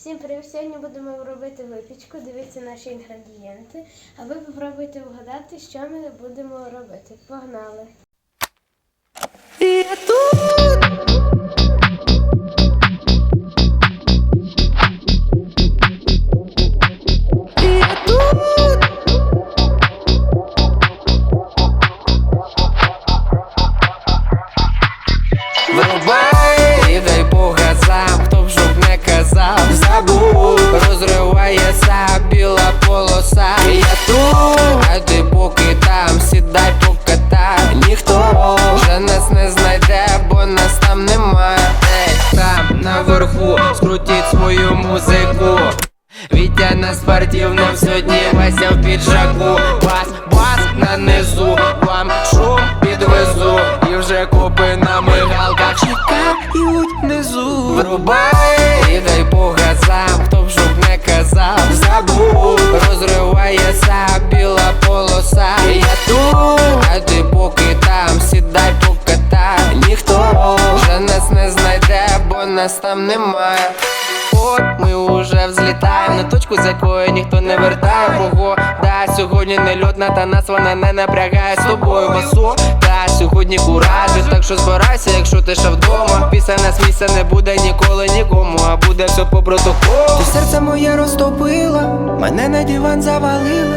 Всім привіт! Сьогодні будемо робити випічку. Дивіться наші інгредієнти. А ви попробуйте вгадати, що ми будемо робити. Погнали! Вітя на спортивном сьогодні Вася в піджаку. Бас, бас на низу, вам шум підвезу. І вже копи на мигалках чекають внизу. Врубай і дай по газам, хто б щоб не казав Забув, розривається біла полоса. Я тут, а ти поки там, сідай покатай Ніхто вже нас не знайде, бо нас там немає От ми уже взлітаємо на точку, з якої ніхто не вертає Погода сьогодні не льотна, та нас вона не напрягає з тобою. Басо Та сьогодні куражі, так що збирайся, якщо ти ще вдома. Після нас місця не буде ніколи нікому, а буде все по протоколу. Ти серце моє розтопила, мене на диван завалила.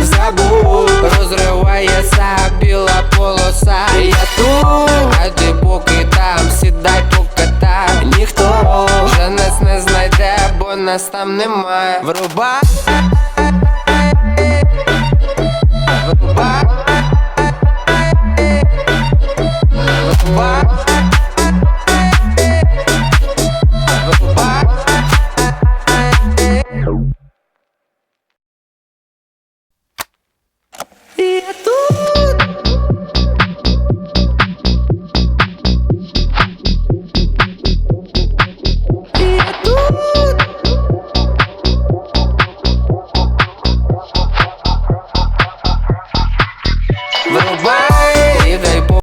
забув, розривається біла полоса. Я тут, а поки там, сідай покатай, ніхто вже нас не знайде, бо нас там немає. Врубай